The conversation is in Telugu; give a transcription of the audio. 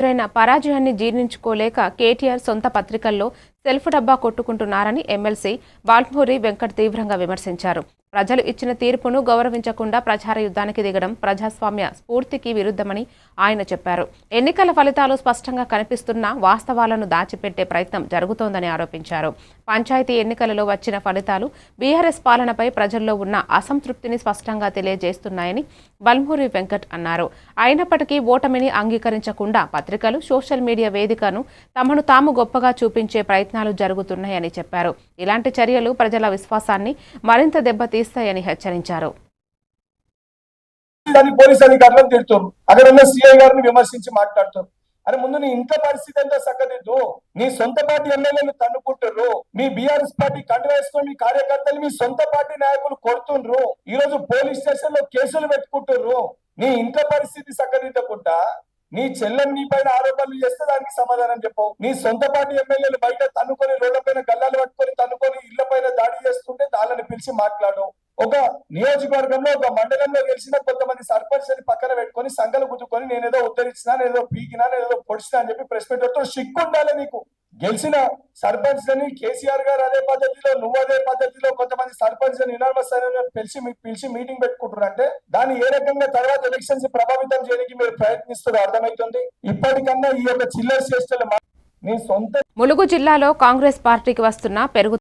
ఎదురైన పరాజయాన్ని జీర్ణించుకోలేక కేటీఆర్ సొంత పత్రికల్లో సెల్ఫ్ డబ్బా కొట్టుకుంటున్నారని ఎమ్మెల్సీ బాల్మూరి వెంకట్ తీవ్రంగా విమర్శించారు. ప్రజలు ఇచ్చిన తీర్పును గౌరవించకుండా ప్రచార యుద్ధానికి దిగడం ప్రజాస్వామ్య స్ఫూర్తికి విరుద్ధమని ఆయన చెప్పారు. ఎన్నికల ఫలితాలు స్పష్టంగా కనిపిస్తున్నా వాస్తవాలను దాచిపెట్టే ప్రయత్నం జరుగుతోందని ఆరోపించారు. పంచాయతీ ఎన్నికలలో వచ్చిన ఫలితాలు బీఆర్ఎస్ పాలనపై ప్రజల్లో ఉన్న అసంతృప్తిని స్పష్టంగా తెలియజేస్తున్నాయని బల్మూరి వెంకట్ అన్నారు. అయినప్పటికీ ఓటమిని అంగీకరించకుండా పత్రికలు సోషల్ మీడియా వేదికను తమను తాము గొప్పగా చూపించే ప్రయత్నాలు జరుగుతున్నాయని చెప్పారు. ఇలాంటి చర్యలు ప్రజల విశ్వాసాన్ని మరింత తీస్తాయని హెచ్చరించారు. దాన్ని పోలీస్ అధికారులను తిడుతారు అక్కడ ఉన్న సిఐ గారిని విమర్శించి మాట్లాడుతారు అరే ముందు నీ ఇంట్లో పరిస్థితి ఎంతో చక్కదిద్దు నీ సొంత పార్టీ ఎమ్మెల్యేలు తన్నుకుంటుర్రు. మీ బీఆర్ఎస్ పార్టీ కండు వేసుకుని మీ కార్యకర్తలు మీ సొంత పార్టీ నాయకులు కొడుతుండ్రు. ఈ రోజు పోలీస్ స్టేషన్లో కేసులు పెట్టుకుంటుర్రు. నీ ఇంట్లో పరిస్థితి చక్కదిద్దకుండా నీ చెల్లెని నీ పైన ఆరోపణలు చేస్తే దానికి సమాధానం చెప్పవు. నీ సొంత పార్టీ ఎమ్మెల్యేలు బయట తన్నుకొని రోడ్ల పైన గల్లాలు పట్టుకొని తన్నుకొని చేస్తుంటే వాళ్ళని పిలిచి మాట్లాడు ఒక నియోజకవర్గంలో ఒక మండలంలో గెలిచిన కొంతమంది సర్పంచ్ అని పక్కన పెట్టుకొని సంఘాలు గుద్దుకొని నేనేదో ఉద్ధరించినా నేనేదో పీకినా నేనేదో పొడిచినా అని చెప్పి ప్రెస్ మీటర్తో పెడుతూ ఉండాలి నీకు. గెలిచిన సర్పంచ్ అని కేసీఆర్ గారు అదే పద్ధతిలో నువ్వు అదే పద్ధతిలో కొంతమంది సర్పంచ్ అని ఇనామస్ పిలిచి పిలిచి మీటింగ్ పెట్టుకుంటున్నారు. అంటే దాన్ని ఏ రకంగా తర్వాత ఎలక్షన్స్ ప్రభావితం చేయడానికి మీరు ప్రయత్నిస్తారో అర్థమవుతుంది ఇప్పటికన్నా ఈ యొక్క చిల్లర చేష్టలు మా- సొంత ములుగు జిల్లాలో కాంగ్రెస్ పార్టీకి వస్తున్న పెరుగు